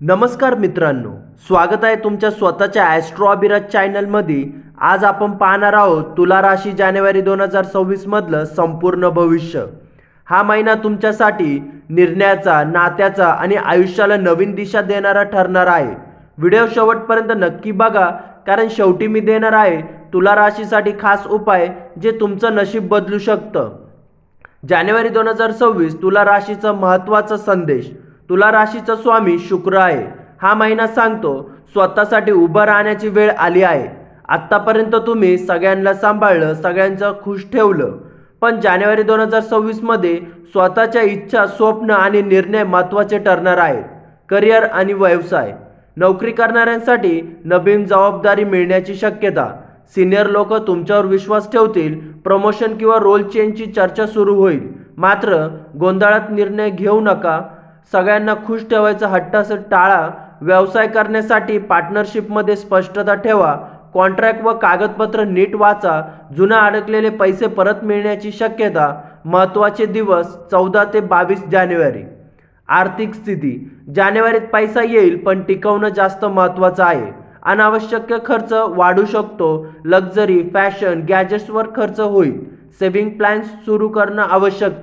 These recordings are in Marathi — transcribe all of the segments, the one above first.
नमस्कार मित्रांनो स्वागत आहे तुमच्या स्वतःच्या ॲस्ट्रॉबिराज चॅनलमध्ये आज आपण पाहणार आहोत तुला राशी जानेवारी दोन हजार सव्वीसमधलं संपूर्ण भविष्य. हा महिना तुमच्यासाठी निर्णयाचा नात्याचा आणि आयुष्याला नवीन दिशा देणारा ठरणार आहे. व्हिडिओ शेवटपर्यंत नक्की बघा कारण शेवटी मी देणार आहे तुला राशीसाठी खास उपाय जे तुमचं नशीब बदलू शकतं. जानेवारी दोन हजार सव्वीस तुला राशीचा महत्त्वाचा संदेश. तुला राशीचा स्वामी शुक्र आहे. हा महिना सांगतो स्वतःसाठी उभं राहण्याची वेळ आली आहे. आत्तापर्यंत तुम्ही सगळ्यांना सांभाळलं सगळ्यांचं खुश ठेवलं. पण जानेवारी दोन हजार सव्वीसमध्ये स्वतःच्या इच्छा स्वप्न आणि निर्णय महत्त्वाचे ठरणार आहेत. करिअर आणि व्यवसाय. नोकरी करणाऱ्यांसाठी नवीन जबाबदारी मिळण्याची शक्यता. सिनियर लोक तुमच्यावर विश्वास ठेवतील प्रमोशन किंवा रोल चेंजची चर्चा सुरू होईल. मात्र गोंधळात निर्णय घेऊ नका सगळ्यांना खुश ठेवायचा हट्टास टाळा व्यवसाय करण्यासाठी पार्टनरशिपमध्ये स्पष्टता ठेवा. कॉन्ट्रॅक्ट व कागदपत्र नीट वाचा. जुना अडकलेले पैसे परत मिळण्याची शक्यता. महत्त्वाचे दिवस चौदा ते बावीस जानेवारी. आर्थिक स्थिती. जानेवारीत पैसा येईल पण टिकवणं जास्त महत्त्वाचं आहे. अनावश्यक खर्च वाढू शकतो. लक्झरी फॅशन गॅजेट्सवर खर्च होईल. सेव्हिंग प्लॅन्स सुरू करणं आवश्यक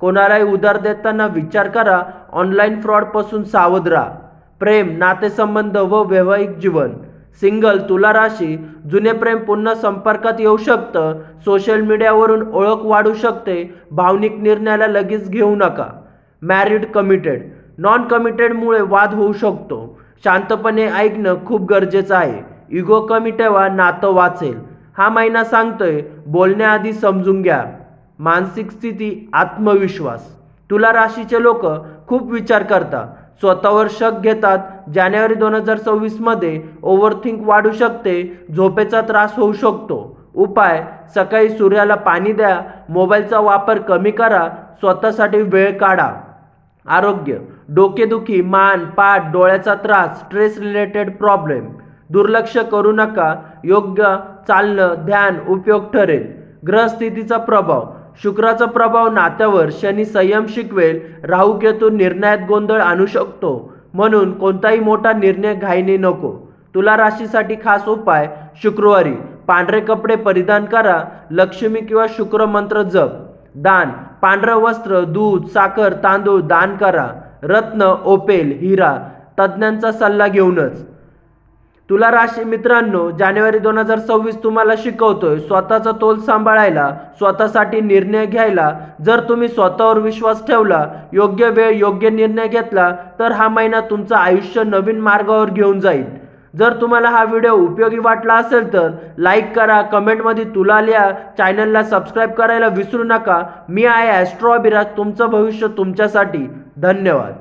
कोणालाही उधार देताना विचार करा ऑनलाईन फ्रॉडपासून सावध राहा. प्रेम नातेसंबंध व वैवाहिक जीवन. सिंगल तुला राशी जुने प्रेम पुन्हा संपर्कात येऊ शकतं सोशल मीडियावरून ओळख वाढू शकते भावनिक निर्णयाला लगेच घेऊ नका. Married committed. नॉन कमिटेडमुळे वाद होऊ शकतो. शांतपणे ऐकणं खूप गरजेचं आहे. इगो कमी ठेवा नातं वाचेल. हा महिना सांगतोय बोलण्याआधी समजून घ्या. मानसिक स्थिती आत्मविश्वास तुला राशीचे लोक खूप विचार करतात. स्वतःवर शक घेतात. जानेवारी दोन हजार सव्वीसमध्ये ओव्हरथिंक वाढू शकते. झोपेचा त्रास होऊ शकतो. उपाय सकाळी सूर्याला पाणी द्या. मोबाईलचा वापर कमी करा. स्वतःसाठी वेळ काढा. आरोग्य डोकेदुखी मान पाठ डोळ्याचा त्रास स्ट्रेस रिलेटेड प्रॉब्लेम दुर्लक्ष करू नका. योग्य चालणं ध्यान उपयोग ठरेल. ग्रहस्थितीचा प्रभाव शुक्राचा प्रभाव नात्यावर शनी संयम शिकवेल राहू केतू निर्णयात गोंधळ आणू शकतो. म्हणून कोणताही मोठा निर्णय घाईने नको. तुला राशीसाठी खास उपाय शुक्रवारी पांढरे कपडे परिधान करा लक्ष्मी किंवा शुक्र मंत्र जप. दान पांढरं वस्त्र दूध साखर तांदूळ दान करा. रत्न ओपेल हिरा तज्ज्ञांचा सल्ला घेऊनच. तुला राशी मित्रांनो जानेवारी दोन हजार सव्वीस तुम्हाला शिकवतोय. स्वतःचा तोल सांभाळायला स्वतःसाठी निर्णय घ्यायला जर तुम्ही स्वतःवर विश्वास ठेवला योग्य वेळ योग्य निर्णय घेतला तर हा महिना तुमचं आयुष्य नवीन मार्गावर घेऊन जाईल. जर तुम्हाला हा व्हिडिओ उपयोगी वाटला असेल तर लाईक करा कमेंटमध्ये तुला लिहा चॅनलला सबस्क्राईब करायला विसरू नका. मी आहे ॲस्ट्रो तुमचं भविष्य तुमच्यासाठी. धन्यवाद.